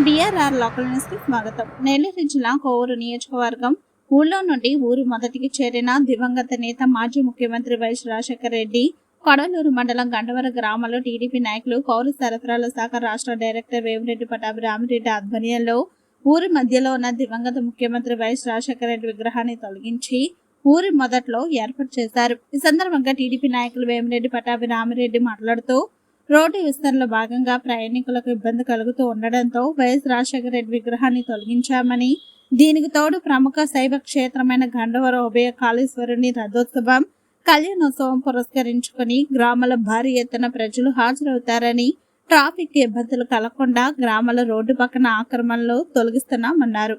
DRR local న్యూస్కి స్వాగతం. నెల్లూరు జిల్లా కోవూరు నియోజకవర్గం ఊళ్ళో నుండి ఊరు మొదటికి చేరిన దివంగత నేత మాజీ ముఖ్యమంత్రి వైఎస్ రాజశేఖర రెడ్డి కొడలూరు మండలం గండవర గ్రామంలో టీడీపీ నాయకులు పౌర సరఫరాల శాఖ రాష్ట్ర డైరెక్టర్ వేమిరెడ్డి పటాభి రామిరెడ్డి ఆధ్వర్యంలో ఊరి మధ్యలో ఉన్న దివంగత ముఖ్యమంత్రి వైఎస్ రాజశేఖర రెడ్డి విగ్రహాన్ని తొలగించి ఊరి మొదట్లో ఏర్పాటు చేశారు. ఈ సందర్భంగా టీడీపీ నాయకులు వేమిరెడ్డి పటాభి రామిరెడ్డి మాట్లాడుతూ రోడ్డు విస్తరణలో భాగంగా ప్రయాణికులకు ఇబ్బంది కలుగుతూ ఉండడంతో వైఎస్ రాజశేఖర రెడ్డి విగ్రహాన్ని తొలగించామని దీనికి తోడు ప్రముఖ శైవ క్షేత్రమైన గండవర ఉభయ కాళేశ్వరుని రథోత్సవం కళ్యాణోత్సవం పురస్కరించుకుని గ్రామాల భారీ ఎత్తున ప్రజలు హాజరవుతారని ట్రాఫిక్ ఇబ్బందులు కలగకుండా గ్రామాల రోడ్డు పక్కన ఆక్రమణలు తొలగిస్తున్నామన్నారు.